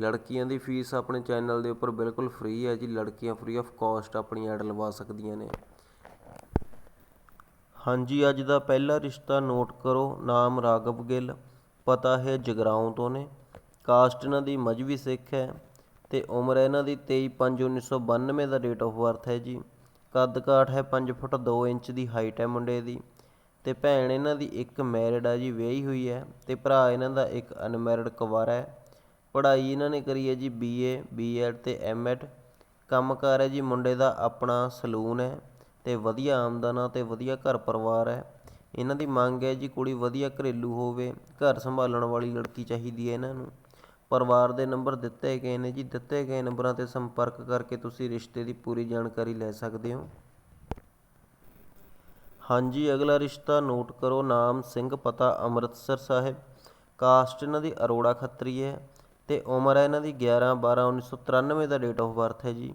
ਲੜਕੀਆਂ ਦੀ ਫੀਸ ਆਪਣੇ ਚੈਨਲ ਦੇ ਉੱਪਰ ਬਿਲਕੁਲ ਫ੍ਰੀ ਹੈ ਜੀ। ਲੜਕੀਆਂ ਫ੍ਰੀ ਆਫ ਕਾਸਟ ਆਪਣੀ ਐਡ ਲਵਾ ਸਕਦੀਆਂ ਨੇ। ਹਾਂਜੀ, ਅੱਜ ਦਾ ਪਹਿਲਾ ਰਿਸ਼ਤਾ ਨੋਟ ਕਰੋ। ਨਾਮ ਰਾਘਵ ਗਿੱਲ, ਪਤਾ ਹੈ ਜਗਰਾਉਂ ਤੋਂ ਨੇ। ਕਾਸਟ ਇਹਨਾਂ ਦੀ ਮਜਵੀ ਸਿੱਖ ਹੈ ਤੇ ਉਮਰ ਇਹਨਾਂ ਦੀ 23/5/1992 ਦਾ ਡੇਟ ਆਫ ਬਰਥ ਹੈ ਜੀ। ਕੱਦ ਕਾਠ ਹੈ 5 ਫੁੱਟ 2 ਇੰਚ ਦੀ ਹਾਈਟ ਹੈ ਮੁੰਡੇ ਦੀ। ਤੇ ਭੈਣ ਇਹਨਾਂ ਦੀ ਇੱਕ ਮੈਰਿਡ ਆ ਜੀ, ਵਿਆਹੀ ਹੋਈ ਹੈ। ਤੇ ਭਰਾ ਇਹਨਾਂ ਦਾ ਇੱਕ ਅਨਮੈਰਿਡ ਕੁਵਾਰਾ ਹੈ। ਪੜ੍ਹਾਈ ਇਹਨਾਂ ਨੇ ਕਰੀ ਹੈ ਜੀ ਬੀ ਏ ਬੀ ਐਡ ਅਤੇ ਬੀਐਡ ਐਡ ਕੰਮ ਕਾਰ ਹੈ ਜੀ ਮੁੰਡੇ ਦਾ ਆਪਣਾ ਸਲੂਨ ਹੈ ਅਤੇ ਵਧੀਆ ਆਮਦਨ ਅਤੇ ਵਧੀਆ ਘਰ ਪਰਿਵਾਰ ਹੈ। ਇਹਨਾਂ ਦੀ ਮੰਗ ਹੈ ਜੀ ਕੁੜੀ ਵਧੀਆ ਘਰੇਲੂ ਹੋਵੇ, ਘਰ ਸੰਭਾਲਣ ਵਾਲੀ ਲੜਕੀ ਚਾਹੀਦੀ ਹੈ ਇਹਨਾਂ ਨੂੰ। ਪਰਿਵਾਰ ਦੇ ਨੰਬਰ ਦਿੱਤੇ ਗਏ ਨੇ ਜੀ, ਦਿੱਤੇ ਗਏ ਨੰਬਰਾਂ ਤੇ ਸੰਪਰਕ ਕਰਕੇ ਤੁਸੀਂ ਰਿਸ਼ਤੇ ਦੀ ਪੂਰੀ ਜਾਣਕਾਰੀ ਲੈ ਸਕਦੇ ਹੋ। ਹਾਂਜੀ, ਅਗਲਾ ਰਿਸ਼ਤਾ ਨੋਟ ਕਰੋ, ਨਾਮ ਸਿੰਘ, ਪਤਾ ਅੰਮ੍ਰਿਤਸਰ ਸਾਹਿਬ। ਕਾਸਟ ਇਹਨਾਂ ਦੀ ਅਰੋੜਾ ਖੱਤਰੀ ਹੈ। ਤੇ ਉਮਰ ਹੈ ਇਹਨਾਂ ਦੀ 11 12 1993 ਦਾ ਡੇਟ ਆਫ ਬਰਥ ਹੈ ਜੀ।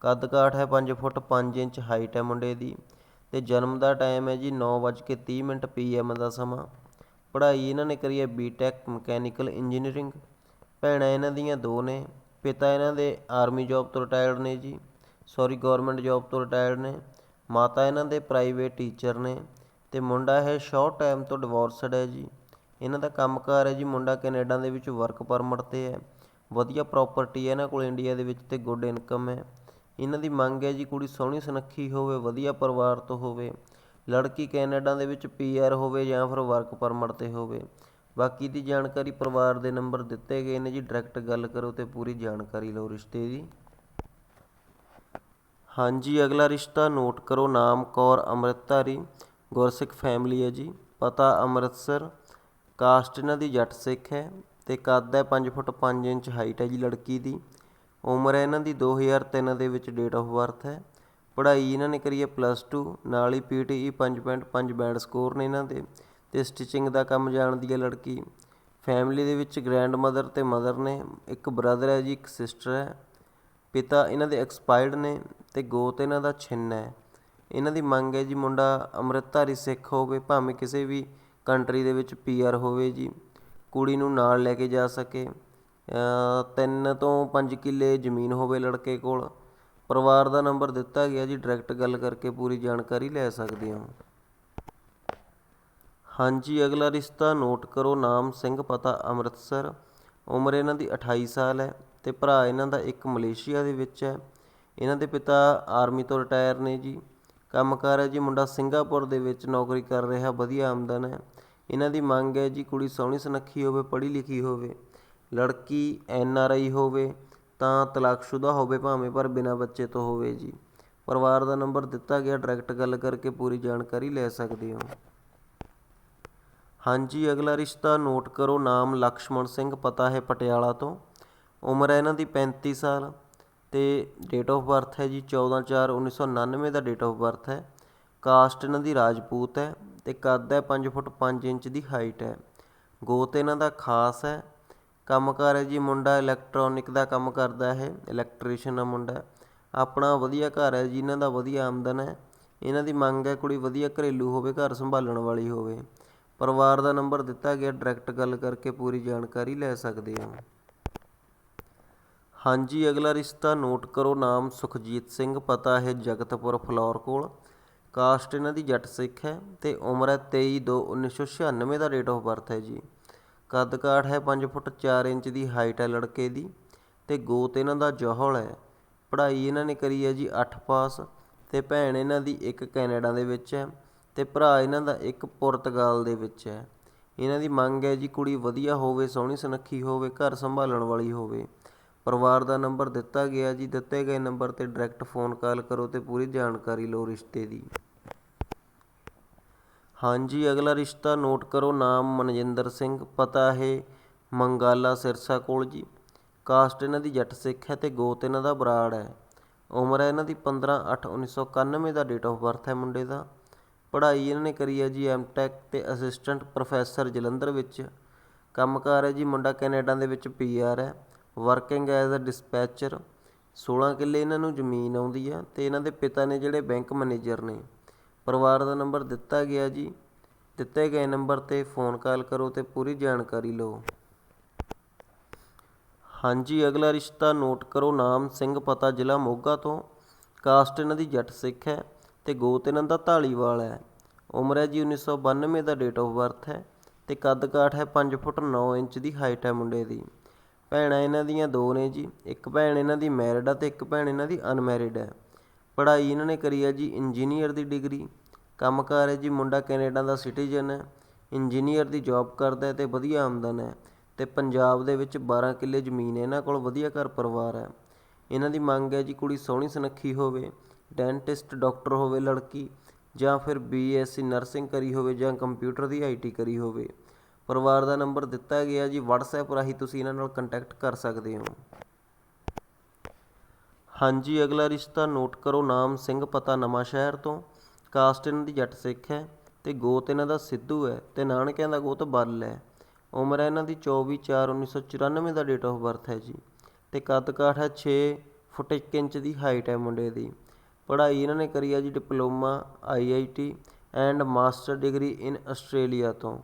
ਕੱਦ ਕਾਠ ਹੈ 5 ਫੁੱਟ 5 ਇੰਚ ਹਾਈਟ ਹੈ ਮੁੰਡੇ ਦੀ। ਤੇ ਜਨਮ ਦਾ ਟਾਈਮ ਹੈ ਜੀ 9:30 ਮਿੰਟ ਪੀਐਮ ਦਾ ਸਮਾਂ। ਪੜ੍ਹਾਈ ਇਹਨਾਂ ਨੇ ਕਰੀ ਹੈ ਬੀਟੈਕ ਮਕੈਨੀਕਲ ਇੰਜੀਨੀਅਰਿੰਗ ਭੈਣਾਂ ਇਹਨਾਂ ਦੀਆਂ ਦੋ ਨੇ, ਪਿਤਾ ਇਹਨਾਂ ਦੇ ਆਰਮੀ ਜੌਬ ਤੋਂ ਰਿਟਾਇਰਡ ਨੇ ਜੀ। ਸੌਰੀ ਗਵਰਨਮੈਂਟ ਜੌਬ ਤੋਂ ਰਿਟਾਇਰਡ ਨੇ। ਮਾਤਾ ਇਹਨਾਂ ਦੇ ਪ੍ਰਾਈਵੇਟ ਟੀਚਰ ਨੇ। ਤੇ ਮੁੰਡਾ ਇਹ ਸ਼ਾਰਟ ਟਾਈਮ ਤੋਂ ਡਿਵੋਰਸਡ ਹੈ ਜੀ। ਇਹਨਾਂ ਦਾ ਕੰਮਕਾਰ ਹੈ ਜੀ ਮੁੰਡਾ ਕੈਨੇਡਾ ਦੇ ਵਿੱਚ ਵਰਕ ਪਰਮਿਟ ਤੇ ਹੈ। ਵਧੀਆ ਪ੍ਰੋਪਰਟੀ ਹੈ ਇਹਨਾਂ ਕੋਲ ਇੰਡੀਆ ਦੇ ਵਿੱਚ ਅਤੇ ਗੁੱਡ ਇਨਕਮ ਹੈ। ਇਹਨਾਂ ਦੀ ਮੰਗ ਹੈ ਜੀ ਕੁੜੀ ਸੋਹਣੀ ਸੁਨੱਖੀ ਹੋਵੇ, ਵਧੀਆ ਪਰਿਵਾਰ ਤੋਂ ਹੋਵੇ, ਲੜਕੀ ਕੈਨੇਡਾ ਦੇ ਵਿੱਚ ਪੀਆਰ ਹੋਵੇ ਜਾਂ ਫਿਰ ਵਰਕ ਪਰਮਿਟ ਤੇ ਹੋਵੇ। ਬਾਕੀ ਦੀ ਜਾਣਕਾਰੀ ਪਰਿਵਾਰ ਦੇ ਨੰਬਰ ਦਿੱਤੇ ਗਏ ਨੇ ਜੀ ਡਾਇਰੈਕਟ ਗੱਲ ਕਰੋ ਤੇ ਪੂਰੀ ਜਾਣਕਾਰੀ ਲਓ ਰਿਸ਼ਤੇ ਦੀ। ਹਾਂਜੀ, ਅਗਲਾ ਰਿਸ਼ਤਾ ਨੋਟ ਕਰੋ, ਨਾਮ ਕੌਰ ਅੰਮ੍ਰਿਤਧਾਰੀ, ਗੁਰਸਿੱਖ ਫੈਮਿਲੀ ਹੈ ਜੀ। ਪਤਾ ਅੰਮ੍ਰਿਤਸਰ ਕਾਸਟ ਇਹਨਾਂ ਦੀ ਜੱਟ ਸਿੱਖ ਹੈ ਅਤੇ ਕੱਦ ਹੈ ਪੰਜ ਫੁੱਟ ਪੰਜ ਇੰਚ ਹਾਈਟ ਹੈ ਜੀ ਲੜਕੀ ਦੀ। ਉਮਰ ਹੈ ਇਹਨਾਂ ਦੀ 2003 ਦੇ ਵਿੱਚ ਡੇਟ ਆਫ ਬਰਥ ਹੈ। ਪੜ੍ਹਾਈ ਇਹਨਾਂ ਨੇ ਕਰੀ ਹੈ ਪਲੱਸ ਟੂ ਨਾਲ ਹੀ ਪੀਟੀਈ 5.5 ਬੈਂਡ ਸਕੋਰ ਨੇ ਇਹਨਾਂ ਦੇ ਅਤੇ ਸਟਿਚਿੰਗ ਦਾ ਕੰਮ ਜਾਣਦੀ ਹੈ ਲੜਕੀ। ਫੈਮਿਲੀ ਦੇ ਵਿੱਚ ਗ੍ਰੈਂਡ ਮਦਰ ਅਤੇ ਮਦਰ ਨੇ, ਇੱਕ ਬ੍ਰਦਰ ਹੈ ਜੀ, ਇੱਕ ਸਿਸਟਰ ਹੈ। ਪਿਤਾ ਇਹਨਾਂ ਦੇ ਐਕਸਪਾਇਰਡ ਨੇ ਅਤੇ ਗੋਤ ਇਹਨਾਂ ਦਾ ਛਿੰਨ ਹੈ। ਇਹਨਾਂ ਦੀ ਮੰਗ ਹੈ ਜੀ ਮੁੰਡਾ ਅੰਮ੍ਰਿਤਧਾਰੀ ਸਿੱਖ ਹੋਵੇ, ਭਾਵੇਂ ਕਿਸੇ ਵੀ ਕੰਟਰੀ ਦੇ ਵਿੱਚ ਪੀ ਆਰ ਹੋਵੇ ਜੀ, ਕੁੜੀ ਨੂੰ ਨਾਲ ਲੈ ਕੇ ਜਾ ਸਕੇ। ਤਿੰਨ ਤੋਂ ਪੰਜ ਕਿੱਲੇ ਜ਼ਮੀਨ ਹੋਵੇ ਲੜਕੇ ਕੋਲ। ਪਰਿਵਾਰ ਦਾ ਨੰਬਰ ਦਿੱਤਾ ਗਿਆ ਜੀ, ਡਾਇਰੈਕਟ ਗੱਲ ਕਰਕੇ ਪੂਰੀ ਜਾਣਕਾਰੀ ਲੈ ਸਕਦੇ ਹੋ। ਹਾਂਜੀ, ਅਗਲਾ ਰਿਸ਼ਤਾ ਨੋਟ ਕਰੋ, ਨਾਮ ਸਿੰਘ, ਪਤਾ ਅੰਮ੍ਰਿਤਸਰ। ਉਮਰ ਇਹਨਾਂ ਦੀ 28 ਸਾਲ ਹੈ ਤੇ ਭਰਾ ਇਹਨਾਂ ਦਾ ਇੱਕ ਮਲੇਸ਼ੀਆ ਦੇ ਵਿੱਚ ਹੈ। ਇਹਨਾਂ ਦੇ ਪਿਤਾ ਆਰਮੀ ਤੋਂ ਰਿਟਾਇਰ ਨੇ ਜੀ। ਕੰਮਕਾਰ ਹੈ ਜੀ, ਮੁੰਡਾ ਸਿੰਗਾਪੁਰ ਦੇ ਵਿੱਚ ਨੌਕਰੀ ਕਰ ਰਿਹਾ, ਵਧੀਆ ਆਮਦਨ ਹੈ। ਇਹਨਾਂ ਦੀ ਮੰਗ ਹੈ ਜੀ ਕੁੜੀ ਸੋਹਣੀ ਸੁਨੱਖੀ ਹੋਵੇ, ਪੜ੍ਹੀ ਲਿਖੀ ਹੋਵੇ, ਲੜਕੀ ਐਨ ਆਰ ਆਈ ਹੋਵੇ, ਤਾਂ ਤਲਾਕਸ਼ੁਦਾ ਹੋਵੇ ਭਾਵੇਂ, ਪਰ ਬਿਨਾਂ ਬੱਚੇ ਤੋਂ ਹੋਵੇ ਜੀ। ਪਰਿਵਾਰ ਦਾ ਨੰਬਰ ਦਿੱਤਾ ਗਿਆ, ਡਾਇਰੈਕਟ ਗੱਲ ਕਰਕੇ ਪੂਰੀ ਜਾਣਕਾਰੀ ਲੈ ਸਕਦੇ ਹੋ। ਹਾਂਜੀ, ਅਗਲਾ ਰਿਸ਼ਤਾ ਨੋਟ ਕਰੋ, ਨਾਮ ਲਕਸ਼ਮਣ ਸਿੰਘ, ਪਤਾ ਹੈ ਪਟਿਆਲਾ ਤੋਂ। ਉਮਰ ਹੈ ਇਹਨਾਂ ਦੀ 35 ਸਾਲ ਤੇ ਡੇਟ ਆਫ ਬਰਥ ਹੈ ਜੀ 14/4/1999 ਦਾ ਡੇਟ ਆਫ ਬਰਥ ਹੈ। ਕਾਸਟ ਇਹਨਾਂ ਦੀ ਰਾਜਪੂਤ ਹੈ। ਅਤੇ ਕੱਦ ਹੈ ਪੰਜ ਫੁੱਟ ਪੰਜ ਇੰਚ ਦੀ ਹਾਈਟ ਹੈ। ਗੋਤ ਇਹਨਾਂ ਦਾ ਖਾਸ ਹੈ। ਕੰਮਕਾਰ ਹੈ ਜੀ, ਮੁੰਡਾ ਇਲੈਕਟ੍ਰੋਨਿਕ ਦਾ ਕੰਮ ਕਰਦਾ ਹੈ ਇਲੈਕਟ੍ਰੀਸ਼ਨ ਦਾ ਮੁੰਡਾ ਆਪਣਾ ਵਧੀਆ ਘਰ ਹੈ ਜੀ, ਇਹਨਾਂ ਦਾ ਵਧੀਆ ਆਮਦਨ ਹੈ। ਇਹਨਾਂ ਦੀ ਮੰਗ ਹੈ ਕੁੜੀ ਵਧੀਆ ਘਰੇਲੂ ਹੋਵੇ, ਘਰ ਸੰਭਾਲਣ ਵਾਲੀ ਹੋਵੇ। ਪਰਿਵਾਰ ਦਾ ਨੰਬਰ ਦਿੱਤਾ ਗਿਆ ਡਾਇਰੈਕਟ ਗੱਲ ਕਰਕੇ ਪੂਰੀ ਜਾਣਕਾਰੀ ਲੈ ਸਕਦੇ ਹੋ। ਹਾਂਜੀ, ਅਗਲਾ ਰਿਸ਼ਤਾ ਨੋਟ ਕਰੋ, ਨਾਮ ਸੁਖਜੀਤ ਸਿੰਘ, ਪਤਾ ਹੈ ਜਗਤਪੁਰ, ਫਲੌਰ ਕੋਲ। ਕਾਸਟ ਇਹਨਾਂ ਦੀ ਜੱਟ ਸਿੱਖ ਹੈ ਅਤੇ ਉਮਰ ਹੈ 23/2/1996 ਦਾ ਡੇਟ ਆਫ ਬਰਥ ਹੈ ਜੀ। ਕੱਦ ਕਾਠ ਹੈ ਪੰਜ ਫੁੱਟ ਚਾਰ ਇੰਚ ਦੀ ਹਾਈਟ ਹੈ ਲੜਕੇ ਦੀ ਅਤੇ ਗੋਤ ਇਹਨਾਂ ਦਾ ਜੌਹਲ ਹੈ। ਪੜ੍ਹਾਈ ਇਹਨਾਂ ਨੇ ਕਰੀ ਹੈ ਜੀ ਅੱਠ ਪਾਸ ਅਤੇ ਭੈਣ ਇਹਨਾਂ ਦੀ ਇੱਕ ਕੈਨੇਡਾ ਦੇ ਵਿੱਚ ਹੈ ਅਤੇ ਭਰਾ ਇਹਨਾਂ ਦਾ ਇੱਕ ਪੁਰਤਗਾਲ ਦੇ ਵਿੱਚ ਹੈ। ਇਹਨਾਂ ਦੀ ਮੰਗ ਹੈ ਜੀ ਕੁੜੀ ਵਧੀਆ ਹੋਵੇ, ਸੋਹਣੀ ਸੁਨੱਖੀ ਹੋਵੇ, ਘਰ ਸੰਭਾਲਣ ਵਾਲੀ ਹੋਵੇ। ਪਰਿਵਾਰ ਦਾ ਨੰਬਰ ਦਿੱਤਾ ਗਿਆ ਜੀ, ਦਿੱਤੇ ਗਏ ਨੰਬਰ ਤੇ ਡਾਇਰੈਕਟ ਫੋਨ ਕਾਲ ਕਰੋ ਤੇ ਪੂਰੀ ਜਾਣਕਾਰੀ ਲਓ ਰਿਸ਼ਤੇ ਦੀ। ਹਾਂਜੀ, ਅਗਲਾ ਰਿਸ਼ਤਾ ਨੋਟ ਕਰੋ, ਨਾਮ ਮਨਜਿੰਦਰ ਸਿੰਘ, ਪਤਾ ਇਹ ਮੰਗਾਲਾ ਸਿਰਸਾ ਕੋਲ ਜੀ। ਕਾਸਟ ਇਹਨਾਂ ਦੀ ਜੱਟ ਸਿੱਖ ਹੈ ਅਤੇ ਗੋਤ ਇਹਨਾਂ ਦਾ ਬਰਾੜ ਹੈ। ਉਮਰ ਹੈ ਇਹਨਾਂ ਦੀ 15 8 1991 ਦਾ ਡੇਟ ਆਫ ਬਰਥ ਹੈ ਮੁੰਡੇ ਦਾ। ਪੜ੍ਹਾਈ ਇਹਨਾਂ ਨੇ ਕਰੀ ਹੈ ਜੀ ਐਮਟੈਕ ਅਤੇ ਅਸਿਸਟੈਂਟ ਪ੍ਰੋਫੈਸਰ ਜਲੰਧਰ ਵਿੱਚ। ਕੰਮਕਾਰ ਹੈ ਜੀ ਮੁੰਡਾ ਕੈਨੇਡਾ ਦੇ ਵਿੱਚ ਪੀਆਰ ਹੈ। ਵਰਕਿੰਗ ਐਜ਼ ਅ ਡਿਸਪੈਚਰ 16 ਕਿੱਲੇ ਇਹਨਾਂ ਨੂੰ ਜ਼ਮੀਨ ਆਉਂਦੀ ਆ ਅਤੇ ਇਹਨਾਂ ਦੇ ਪਿਤਾ ਨੇ ਜਿਹੜੇ ਬੈਂਕ ਮੈਨੇਜਰ ਨੇ। ਪਰਿਵਾਰ ਦਾ ਨੰਬਰ ਦਿੱਤਾ ਗਿਆ ਜੀ। ਦਿੱਤੇ ਗਏ ਨੰਬਰ ਤੇ ਫੋਨ ਕਾਲ ਕਰੋ ਅਤੇ ਪੂਰੀ ਜਾਣਕਾਰੀ ਲਓ। ਹਾਂਜੀ, ਅਗਲਾ ਰਿਸ਼ਤਾ ਨੋਟ ਕਰੋ। ਨਾਮ ਸਿੰਘ ਪਤਾ ਜ਼ਿਲ੍ਹਾ ਮੋਗਾ ਤੋਂ। ਕਾਸਟ ਇਹਨਾਂ ਦੀ ਜੱਟ ਸਿੱਖ ਹੈ ਅਤੇ ਗੋਤ ਇਹਨਾਂ ਦਾ ਧਾਲੀਵਾਲ ਹੈ। ਉਮਰ ਹੈ ਜੀ 1992 ਦਾ ਡੇਟ ਆਫ ਬਰਥ ਹੈ ਅਤੇ ਕੱਦ ਕਾਠ ਹੈ ਪੰਜ ਫੁੱਟ ਨੌ ਇੰਚ ਦੀ ਹਾਈਟ ਹੈ ਮੁੰਡੇ ਦੀ। ਭੈਣਾਂ ਇਹਨਾਂ ਦੀਆਂ ਦੋ ਨੇ ਜੀ। ਇੱਕ ਭੈਣ ਇਹਨਾਂ ਦੀ ਮੈਰਿਡ ਆ ਅਤੇ ਇੱਕ ਭੈਣ ਇਹਨਾਂ ਦੀ ਅਨਮੈਰਿਡ ਹੈ। ਪੜ੍ਹਾਈ ਇਹਨਾਂ ਨੇ ਕਰੀ ਹੈ ਜੀ ਇੰਜੀਨੀਅਰ ਦੀ ਡਿਗਰੀ ਕੰਮਕਾਰ ਹੈ ਜੀ, ਮੁੰਡਾ ਕੈਨੇਡਾ ਦਾ ਸਿਟੀਜ਼ਨ ਹੈ ਇੰਜੀਨੀਅਰ ਦੀ ਜੋਬ ਕਰਦਾ ਅਤੇ ਵਧੀਆ ਆਮਦਨ ਹੈ ਅਤੇ ਪੰਜਾਬ ਦੇ ਵਿੱਚ 12 ਕਿੱਲੇ ਜ਼ਮੀਨ ਹੈ, ਇਹਨਾਂ ਕੋਲ ਵਧੀਆ ਘਰ ਪਰਿਵਾਰ ਹੈ। ਇਹਨਾਂ ਦੀ ਮੰਗ ਹੈ ਜੀ, ਕੁੜੀ ਸੋਹਣੀ ਸੁਨੱਖੀ ਹੋਵੇ ਡੈਂਟਿਸਟ ਡਾਕਟਰ ਹੋਵੇ ਲੜਕੀ ਜਾਂ ਫਿਰ ਬੀਐਸਸੀ ਨਰਸਿੰਗ ਕਰੀ ਹੋਵੇ ਜਾਂ ਕੰਪਿਊਟਰ ਦੀ ਆਈਟੀ ਕਰੀ ਹੋਵੇ। ਪਰਿਵਾਰ ਦਾ ਨੰਬਰ ਦਿੱਤਾ ਗਿਆ ਜੀ ਵਟਸਐਪ ਰਾਹੀਂ ਤੁਸੀਂ ਇਹਨਾਂ ਨਾਲ ਕੰਟੈਕਟ ਕਰ ਸਕਦੇ ਹੋ। ਹਾਂਜੀ, ਅਗਲਾ ਰਿਸ਼ਤਾ ਨੋਟ ਕਰੋ, ਨਾਮ ਸਿੰਘ ਪਤਾ ਨਵਾਂਸ਼ਹਿਰ ਤੋਂ। ਕਾਸਟ ਇਹਨਾਂ ਦੀ ਜੱਟ ਸਿੱਖ ਹੈ ਅਤੇ ਗੋਤ ਇਹਨਾਂ ਦਾ ਸਿੱਧੂ ਹੈ ਅਤੇ ਨਾਨਕਿਆਂ ਦਾ ਗੋਤ ਬੱਲ ਹੈ। ਉਮਰ ਹੈ ਇਹਨਾਂ ਦੀ 24 4 1994 ਦਾ ਡੇਟ ਆਫ ਬਰਥ ਹੈ ਜੀ। ਅਤੇ ਕੱਦ ਕਾਠ ਹੈ ਛੇ ਫੁੱਟ ਇੱਕ ਇੰਚ ਦੀ ਹਾਈਟ ਹੈ ਮੁੰਡੇ ਦੀ। ਪੜ੍ਹਾਈ ਇਹਨਾਂ ਨੇ ਕਰੀ ਹੈ ਜੀ diploma, I I T and master degree in Australia ਤੋਂ।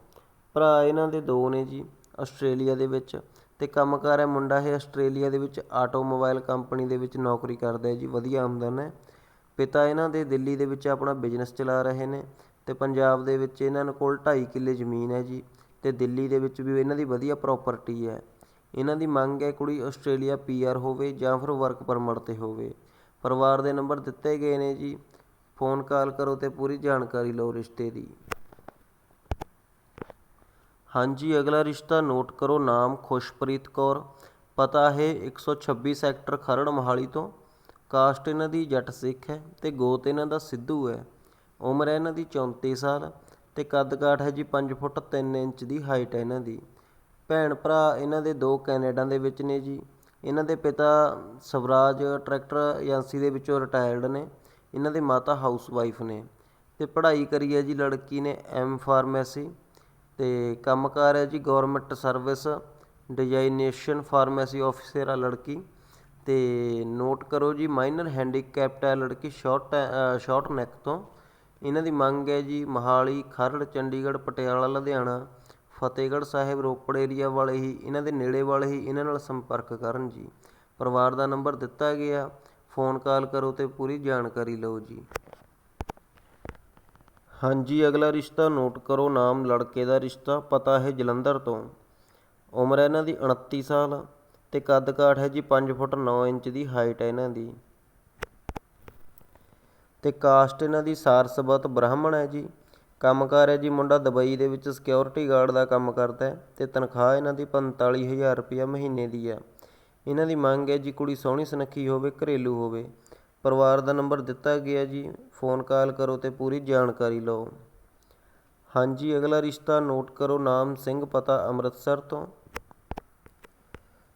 ਭਰਾ ਇਹਨਾਂ ਦੇ ਦੋ ਨੇ ਜੀ ਆਸਟ੍ਰੇਲੀਆ ਦੇ ਵਿੱਚ। ਤੇ ਕੰਮਕਾਰ ਹੈ ਮੁੰਡਾ ਇਹ ਆਸਟ੍ਰੇਲੀਆ ਦੇ ਵਿੱਚ ਆਟੋਮੋਬਾਈਲ ਕੰਪਨੀ ਦੇ ਵਿੱਚ ਨੌਕਰੀ ਕਰਦਾ ਹੈ ਜੀ, ਵਧੀਆ ਆਮਦਨ ਹੈ। ਪਿਤਾ ਇਹਨਾਂ ਦੇ ਦਿੱਲੀ ਦੇ ਵਿੱਚ ਆਪਣਾ ਬਿਜ਼ਨਸ ਚਲਾ ਰਹੇ ਨੇ ਅਤੇ ਪੰਜਾਬ ਦੇ ਵਿੱਚ ਇਹਨਾਂ ਕੋਲ ਢਾਈ ਕਿੱਲੇ ਜ਼ਮੀਨ ਹੈ ਜੀ ਅਤੇ ਦਿੱਲੀ ਦੇ ਵਿੱਚ ਵੀ ਇਹਨਾਂ ਦੀ ਵਧੀਆ ਪ੍ਰੋਪਰਟੀ ਹੈ। ਇਹਨਾਂ ਦੀ ਮੰਗ ਹੈ ਕੁੜੀ ਆਸਟ੍ਰੇਲੀਆ ਪੀ ਆਰ ਹੋਵੇ ਜਾਂ ਫਿਰ ਵਰਕ ਪਰਮਿਟ ਤੇ ਹੋਵੇ। ਪਰਿਵਾਰ ਦੇ ਨੰਬਰ ਦਿੱਤੇ ਗਏ ਨੇ ਜੀ। ਫੋਨ ਕਾਲ ਕਰੋ ਅਤੇ ਪੂਰੀ ਜਾਣਕਾਰੀ ਲਓ ਰਿਸ਼ਤੇ ਦੀ। ਹਾਂਜੀ, ਅਗਲਾ ਰਿਸ਼ਤਾ ਨੋਟ ਕਰੋ, ਨਾਮ ਖੁਸ਼ਪ੍ਰੀਤ ਕੌਰ। ਪਤਾ ਹੈ 126 ਸੈਕਟਰ ਖਰੜ ਮੋਹਾਲੀ ਤੋਂ। ਕਾਸਟ ਇਹਨਾਂ ਦੀ ਜੱਟ ਸਿੱਖ ਹੈ ਤੇ ਗੋਤ ਇਹਨਾਂ ਦਾ ਸਿੱਧੂ ਹੈ। ਉਮਰ ਹੈ ਇਹਨਾਂ ਦੀ 34 ਸਾਲ ਤੇ ਕੱਦ ਕਾਠ ਹੈ ਜੀ 5 ਫੁੱਟ 3 ਇੰਚ ਦੀ ਹਾਈਟ ਹੈ ਇਹਨਾਂ ਦੀ। ਭੈਣ ਭਰਾ ਇਹਨਾਂ ਦੇ ਦੋ ਕੈਨੇਡਾ ਦੇ ਵਿੱਚ ਨੇ ਜੀ। ਇਹਨਾਂ ਦੇ ਪਿਤਾ ਸਵਰਾਜ ਟਰੈਕਟਰ ਏਜੰਸੀ ਦੇ ਵਿੱਚੋਂ ਰਿਟਾਇਰਡ ਨੇ। ਇਹਨਾਂ ਦੇ ਮਾਤਾ ਹਾਊਸ ਵਾਈਫ ਨੇ। ਤੇ ਪੜ੍ਹਾਈ ਕਰੀ ਹੈ ਜੀ ਲੜਕੀ ਨੇ ਐਮ ਫਾਰਮੇਸੀ। ਤੇ ਕੰਮਕਾਰ ਹੈ ਜੀ government service designation pharmacy officer ਆ ਲੜਕੀ। ਅਤੇ ਨੋਟ ਕਰੋ ਜੀ ਮਾਈਨਰ ਹੈਂਡੀਕੈਪਟ ਹੈ ਲੜਕੀ ਸ਼ਾਰਟ ਸ਼ਾਰਟ ਨੈਕ ਤੋਂ। ਇਹਨਾਂ ਦੀ ਮੰਗ ਹੈ ਜੀ, ਮੋਹਾਲੀ, ਖਰੜ, ਚੰਡੀਗੜ੍ਹ, ਪਟਿਆਲਾ, ਲੁਧਿਆਣਾ, ਫਤਿਹਗੜ੍ਹ ਸਾਹਿਬ, ਰੋਪੜ ਏਰੀਆ ਵਾਲੇ ਹੀ, ਇਹਨਾਂ ਦੇ ਨੇੜੇ ਵਾਲੇ ਹੀ ਇਹਨਾਂ ਨਾਲ ਸੰਪਰਕ ਕਰਨ ਜੀ। ਪਰਿਵਾਰ ਦਾ ਨੰਬਰ ਦਿੱਤਾ ਗਿਆ। ਫੋਨ ਕਾਲ ਕਰੋ ਅਤੇ ਪੂਰੀ ਜਾਣਕਾਰੀ ਲਓ ਜੀ। ਹਾਂਜੀ, ਅਗਲਾ ਰਿਸ਼ਤਾ ਨੋਟ ਕਰੋ, ਨਾਮ ਲੜਕੇ ਦਾ ਰਿਸ਼ਤਾ, ਪਤਾ ਹੈ ਜਲੰਧਰ ਤੋਂ। ਉਮਰ ਹੈ ਇਹਨਾਂ ਦੀ 29 ਸਾਲ ਅਤੇ ਕੱਦ ਕਾਠ ਹੈ ਜੀ ਪੰਜ ਫੁੱਟ ਨੌ ਇੰਚ ਦੀ, ਹਾਈਟ ਹੈ ਇਹਨਾਂ ਦੀ। ਅਤੇ ਕਾਸਟ ਇਹਨਾਂ ਦੀ ਸਾਰਸਬਤ ਬ੍ਰਾਹਮਣ ਹੈ ਜੀ। ਕੰਮਕਾਰ ਹੈ ਜੀ ਮੁੰਡਾ ਦੁਬਈ ਦੇ ਵਿੱਚ ਸਿਕਿਉਰਿਟੀ ਗਾਰਡ ਦਾ ਕੰਮ ਕਰਦਾ ਹੈ ਤੇ ਤਨਖਾਹ ਇਹਨਾਂ ਦੀ ਪੰਤਾਲੀ ਹਜ਼ਾਰ ਰੁਪਈਆ ਮਹੀਨੇ ਦੀ ਹੈ। ਇਹਨਾਂ ਦੀ ਮੰਗ ਹੈ ਜੀ ਕੁੜੀ ਸੋਹਣੀ ਸੁਨੱਖੀ ਹੋਵੇ, ਘਰੇਲੂ ਹੋਵੇ। ਪਰਿਵਾਰ ਦਾ ਨੰਬਰ ਦਿੱਤਾ ਗਿਆ ਜੀ। ਫੋਨ ਕਾਲ ਕਰੋ ਅਤੇ ਪੂਰੀ ਜਾਣਕਾਰੀ ਲਓ। ਹਾਂਜੀ, ਅਗਲਾ ਰਿਸ਼ਤਾ ਨੋਟ ਕਰੋ। ਨਾਮ ਸਿੰਘ, ਪਤਾ ਅੰਮ੍ਰਿਤਸਰ ਤੋਂ।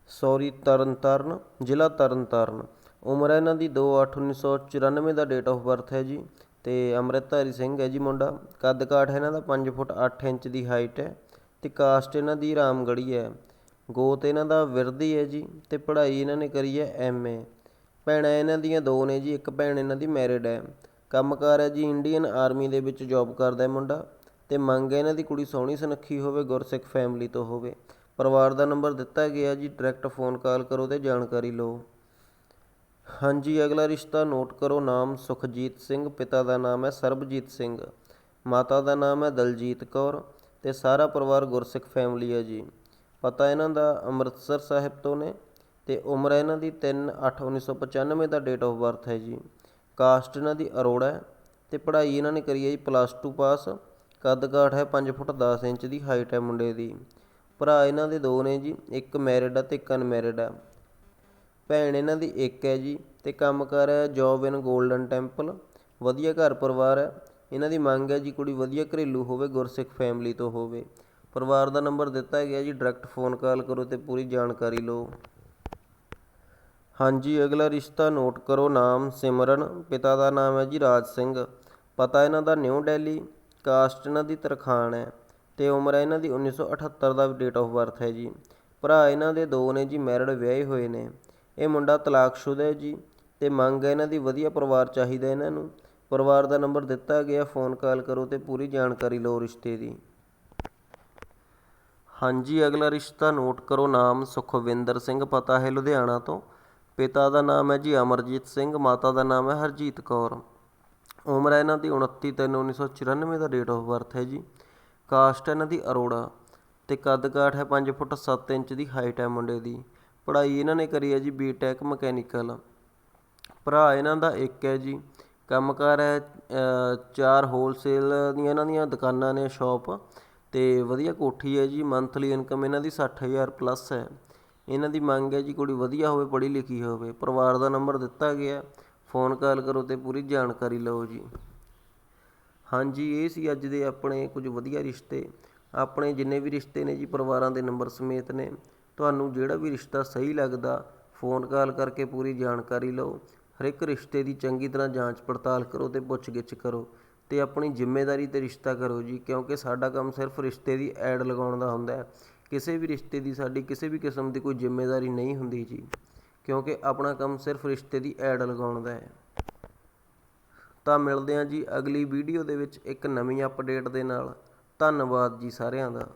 ਸੌਰੀ ਤਰਨਤਾਰਨ, ਜ਼ਿਲ੍ਹਾ ਤਰਨਤਾਰਨ। ਉਮਰ ਹੈ ਇਹਨਾਂ ਦੀ 2/8/1994 ਦਾ ਡੇਟ ਆਫ ਬਰਥ ਹੈ ਜੀ। ਤੇ ਅੰਮ੍ਰਿਤਧਾਰੀ ਸਿੰਘ ਹੈ ਜੀ ਮੁੰਡਾ। ਕੱਦ ਕਾਠ ਹੈ ਇਹਨਾਂ ਦਾ 5 ਫੁੱਟ 8 ਇੰਚ ਦੀ ਹਾਈਟ ਹੈ ਤੇ ਕਾਸਟ ਇਹਨਾਂ ਦੀ ਰਾਮਗੜੀ ਹੈ। ਗੋਤ ਇਹਨਾਂ ਦਾ ਵਿਰਦੀ ਹੈ ਜੀ ਤੇ ਪੜ੍ਹਾਈ ਇਹਨਾਂ ਨੇ ਕਰੀ ਹੈ ਐਮਏ ਭੈਣਾਂ ਇਹਨਾਂ ਦੀਆਂ ਦੋ ਨੇ ਜੀ, ਇੱਕ ਭੈਣ ਇਹਨਾਂ ਦੀ ਮੈਰਿਡ ਹੈ। ਕੰਮਕਾਰ ਹੈ ਜੀ ਇੰਡੀਅਨ ਆਰਮੀ ਦੇ ਵਿੱਚ ਜੋਬ ਕਰਦਾ ਮੁੰਡਾ ਅਤੇ ਮੰਗ ਹੈ ਇਹਨਾਂ ਦੀ ਕੁੜੀ ਸੋਹਣੀ ਸੁਨੱਖੀ ਹੋਵੇ, ਗੁਰਸਿੱਖ ਫੈਮਿਲੀ ਤੋਂ ਹੋਵੇ। ਪਰਿਵਾਰ ਦਾ ਨੰਬਰ ਦਿੱਤਾ ਗਿਆ ਜੀ ਡਾਇਰੈਕਟ ਫੋਨ ਕਾਲ ਕਰੋ ਅਤੇ ਜਾਣਕਾਰੀ ਲਓ। ਹਾਂਜੀ, ਅਗਲਾ ਰਿਸ਼ਤਾ ਨੋਟ ਕਰੋ, ਨਾਮ ਸੁਖਜੀਤ ਸਿੰਘ, ਪਿਤਾ ਦਾ ਨਾਮ ਹੈ ਸਰਬਜੀਤ ਸਿੰਘ, ਮਾਤਾ ਦਾ ਨਾਮ ਹੈ ਦਲਜੀਤ ਕੌਰ ਅਤੇ ਸਾਰਾ ਪਰਿਵਾਰ ਗੁਰਸਿੱਖ ਫੈਮਿਲੀ ਹੈ ਜੀ। ਪਤਾ ਇਹਨਾਂ ਦਾ ਅੰਮ੍ਰਿਤਸਰ ਸਾਹਿਬ ਤੋਂ ਨੇ। ਅਤੇ ਉਮਰ ਹੈ ਇਹਨਾਂ ਦੀ 3/8/1995 ਦਾ ਡੇਟ ਆਫ ਬਰਥ ਹੈ ਜੀ। ਕਾਸਟ ਇਹਨਾਂ ਦੀ ਅਰੋੜਾ ਹੈ ਅਤੇ ਪੜ੍ਹਾਈ ਇਹਨਾਂ ਨੇ ਕਰੀ ਹੈ ਜੀ ਪਲੱਸ ਟੂ ਪਾਸ ਕੱਦ ਕਾਠ ਹੈ ਪੰਜ ਫੁੱਟ ਦਸ ਇੰਚ ਦੀ ਹਾਈਟ ਹੈ ਮੁੰਡੇ ਦੀ। ਭਰਾ ਇਹਨਾਂ ਦੇ ਦੋ ਨੇ ਜੀ, ਇੱਕ ਮੈਰਿਡ ਆ ਅਤੇ ਇੱਕ ਅਨਮੈਰਿਡ ਹੈ ਭੈਣ ਇਹਨਾਂ ਦੀ ਇੱਕ ਹੈ ਜੀ ਅਤੇ ਕੰਮ ਕਾਰ ਹੈ ਜੋਬ ਇਨ ਗੋਲਡਨ ਟੈਂਪਲ ਵਧੀਆ ਘਰ ਪਰਿਵਾਰ ਹੈ। ਇਹਨਾਂ ਦੀ ਮੰਗ ਹੈ ਜੀ ਕੁੜੀ ਵਧੀਆ ਘਰੇਲੂ ਹੋਵੇ, ਗੁਰਸਿੱਖ ਫੈਮਿਲੀ ਤੋਂ ਹੋਵੇ। ਪਰਿਵਾਰ ਦਾ ਨੰਬਰ ਦਿੱਤਾ ਗਿਆ ਜੀ ਡਾਇਰੈਕਟ ਫੋਨ ਕਾਲ ਕਰੋ ਅਤੇ ਪੂਰੀ ਜਾਣਕਾਰੀ ਲਓ। ਹਾਂਜੀ, ਅਗਲਾ ਰਿਸ਼ਤਾ ਨੋਟ ਕਰੋ, ਨਾਮ ਸਿਮਰਨ, ਪਿਤਾ ਦਾ ਨਾਮ ਹੈ ਜੀ ਰਾਜ ਸਿੰਘ। ਪਤਾ ਇਹਨਾਂ ਦਾ ਨਿਊ ਦਿੱਲੀ ਕਾਸਟ ਇਹਨਾਂ ਦੀ ਤਰਖਾਣ ਹੈ ਅਤੇ ਉਮਰ ਹੈ ਇਹਨਾਂ ਦੀ 1978 ਦਾ ਡੇਟ ਆਫ ਬਰਥ ਹੈ ਜੀ। ਭਰਾ ਇਹਨਾਂ ਦੇ ਦੋ ਨੇ ਜੀ ਮੈਰਿਡ ਵਿਆਹੇ ਹੋਏ ਨੇ। ਇਹ ਮੁੰਡਾ ਤਲਾਕਸ਼ੁਦਾ ਹੈ ਜੀ ਅਤੇ ਮੰਗ ਹੈ ਇਹਨਾਂ ਦੀ ਵਧੀਆ ਪਰਿਵਾਰ ਚਾਹੀਦਾ ਇਹਨਾਂ ਨੂੰ। ਪਰਿਵਾਰ ਦਾ ਨੰਬਰ ਦਿੱਤਾ ਗਿਆ ਫੋਨ ਕਾਲ ਕਰੋ ਅਤੇ ਪੂਰੀ ਜਾਣਕਾਰੀ ਲਓ ਰਿਸ਼ਤੇ ਦੀ। ਹਾਂਜੀ, ਅਗਲਾ ਰਿਸ਼ਤਾ ਨੋਟ ਕਰੋ, ਨਾਮ ਸੁਖਵਿੰਦਰ ਸਿੰਘ, ਪਤਾ ਹੈ ਲੁਧਿਆਣਾ ਤੋਂ। ਪਿਤਾ ਦਾ ਨਾਮ ਹੈ ਜੀ ਅਮਰਜੀਤ ਸਿੰਘ, ਮਾਤਾ ਦਾ ਨਾਮ ਹੈ ਹਰਜੀਤ ਕੌਰ। ਉਮਰ ਹੈ ਇਹਨਾਂ ਦੀ 29 ਤਿੰਨ 1994 ਦਾ ਡੇਟ ਆਫ ਬਰਥ ਹੈ ਜੀ। ਕਾਸਟ ਹੈ ਇਹਨਾਂ ਦੀ ਅਰੋੜਾ ਤੇ ਕੱਦ ਕਾਠ ਹੈ 5 ਫੁੱਟ 7 ਇੰਚ ਦੀ ਹਾਈਟ ਹੈ ਮੁੰਡੇ ਦੀ। ਪੜ੍ਹਾਈ ਇਹਨਾਂ ਨੇ ਕਰੀ ਹੈ ਜੀ ਬੀਟੈਕ ਮਕੈਨੀਕਲ ਭਰਾ ਇਹਨਾਂ ਦਾ ਇੱਕ ਹੈ ਜੀ। ਕੰਮਕਾਰ ਹੈ ਚਾਰ ਹੋਲਸੇਲ ਦੀਆਂ ਇਹਨਾਂ ਦੀਆਂ ਦੁਕਾਨਾਂ ਨੇ ਸ਼ਾਪ ਤੇ ਵਧੀਆ ਕੋਠੀ ਹੈ ਜੀ। ਮੰਥਲੀ ਇਨਕਮ ਇਹਨਾਂ ਦੀ 60000 ਪਲੱਸ ਹੈ। ਇਹਨਾਂ ਦੀ ਮੰਗ ਹੈ ਜੀ ਕੁੜੀ ਵਧੀਆ ਹੋਵੇ, ਪੜ੍ਹੀ ਲਿਖੀ ਹੋਵੇ। ਪਰਿਵਾਰ ਦਾ ਨੰਬਰ ਦਿੱਤਾ ਗਿਆ। ਫੋਨ ਕਾਲ ਕਰੋ ਤੇ ਪੂਰੀ ਜਾਣਕਾਰੀ ਲਓ ਜੀ। ਹਾਂਜੀ, ਇਹ ਸੀ ਅੱਜ ਦੇ ਆਪਣੇ ਕੁਝ ਵਧੀਆ ਰਿਸ਼ਤੇ। ਆਪਣੇ ਜਿੰਨੇ ਵੀ ਰਿਸ਼ਤੇ ਨੇ ਜੀ ਪਰਿਵਾਰਾਂ ਦੇ ਨੰਬਰ ਸਮੇਤ ਨੇ, ਤੁਹਾਨੂੰ ਜਿਹੜਾ ਵੀ ਰਿਸ਼ਤਾ ਸਹੀ ਲੱਗਦਾ, ਫੋਨ ਕਾਲ ਕਰਕੇ ਪੂਰੀ ਜਾਣਕਾਰੀ ਲਓ। ਹਰ ਇੱਕ ਰਿਸ਼ਤੇ ਦੀ ਚੰਗੀ ਤਰ੍ਹਾਂ ਜਾਂਚ ਪੜਤਾਲ ਕਰੋ ਤੇ ਪੁੱਛਗਿੱਛ ਕਰੋ ਤੇ ਆਪਣੀ ਜ਼ਿੰਮੇਵਾਰੀ ਤੇ ਰਿਸ਼ਤਾ ਕਰੋ ਜੀ, ਕਿਉਂਕਿ ਸਾਡਾ ਕੰਮ ਸਿਰਫ ਰਿਸ਼ਤੇ ਦੀ ਐਡ ਲਗਾਉਣ ਦਾ ਹੁੰਦਾ ਹੈ। ਕਿਸੇ ਵੀ ਰਿਸ਼ਤੇ ਦੀ ਸਾਡੀ ਕਿਸੇ ਵੀ ਕਿਸਮ ਦੀ ਕੋਈ ਜ਼ਿੰਮੇਵਾਰੀ ਨਹੀਂ ਹੁੰਦੀ ਜੀ, ਕਿਉਂਕਿ ਆਪਣਾ ਕੰਮ ਸਿਰਫ ਰਿਸ਼ਤੇ ਦੀ ਐਡ ਲਗਾਉਣ ਦਾ ਹੈ। ਤਾਂ ਮਿਲਦੇ ਹਾਂ ਜੀ ਅਗਲੀ ਵੀਡੀਓ ਦੇ ਵਿੱਚ ਇੱਕ ਨਵੀਂ ਅਪਡੇਟ ਦੇ ਨਾਲ। ਧੰਨਵਾਦ ਜੀ ਸਾਰਿਆਂ ਦਾ।